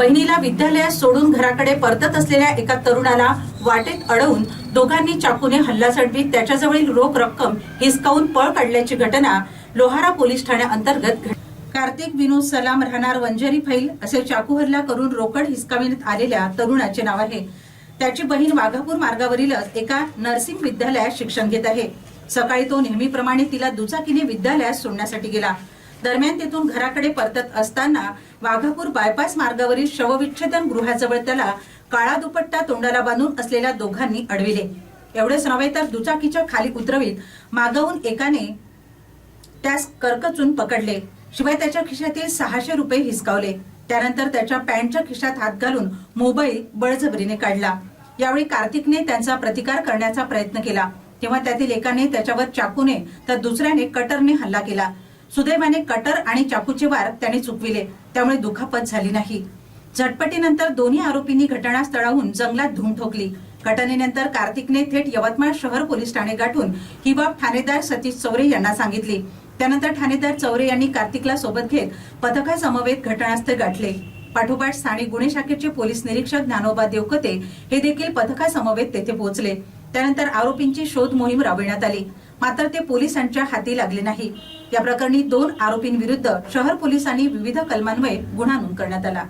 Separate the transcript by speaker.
Speaker 1: बहिणीला विद्यालयात सोडून घराकडे परतत असलेल्या एका तरुणाला वाटेत अडवून दोघांनी चाकूने हल्ला चढवीत त्याच्याजवळील रोख रक्कम हिसकावून पळ काढल्याची घटना लोहारा पोलीस ठाण्याअंतर्गत घडली कार्तिक विनोद सलाम राहणार वंजरी फैल असे चाकू हल्ला करून रोकड हिसकाविण्यात आलेल्या तरुणाचे नाव आहे. त्याची बहीण वाघापूर मार्गावरीलच एका नर्सिंग विद्यालयात शिक्षण घेत आहे. सकाळी तो नेहमीप्रमाणे तिला दुचाकीने विद्यालयात सोडण्यासाठी गेला. दरम्यान तेथून घराकडे परतत असताना वाघापूर बायपास मार्गावरील शवविच्छेदन गृहाजवळ त्याला काळा दुपट्टा तोंडाला बांधून असलेल्या दोघांनी अडविले. एवढेच नव्हे तर दुचाकीच्या खाली उतरवीत मागवून एकाने त्यास करकचून पकडले. शिवाय त्याच्या खिशातील सहाशे रुपये हिसकावले. त्यानंतर त्याच्या पॅन्टच्या खिशात हात घालून मोबाईल बळजबरीने काढला. यावेळी कार्तिकने त्यांचा प्रतिकार करण्याचा प्रयत्न केला. तेव्हा त्यातील एकाने त्याच्यावर चाकूने तर दुसऱ्याने कटरने हल्ला केला. सुदैवाने कटर आणि चाकूचे वार त्याने चुकविले. त्यामुळे दुखापत झाली नाही. झटपटीनंतर दोन्ही आरोपींनी घटनास्थळाहून जंगलात धूम ठोकली. घटनेनंतर कार्तिकने थेट यवतमाळ शहर पोलीस ठाणे गाठून ही बाब ठाणेदार सतीश चौरे यांना सांगितली. त्यानंतर ठाणेदार चौरे यांनी कार्तिकला सोबत घेत पथकासमवेत घटनास्थळ गाठले. पाठोपाठ स्थानिक गुन्हे शाखेचे पोलीस निरीक्षक ज्ञानोबा देवकते हे देखील पथकासमवेत तेथे पोहोचले. त्यानंतर आरोपींची शोध मोहीम राबविण्यात आली. मात्र ते पोलिसांच्या हाती लागले नाही. या प्रकरणी दोन आरोपींविरुद्ध शहर पोलिसांनी विविध कलमान्वये गुन्हा नोंद करण्यात आला.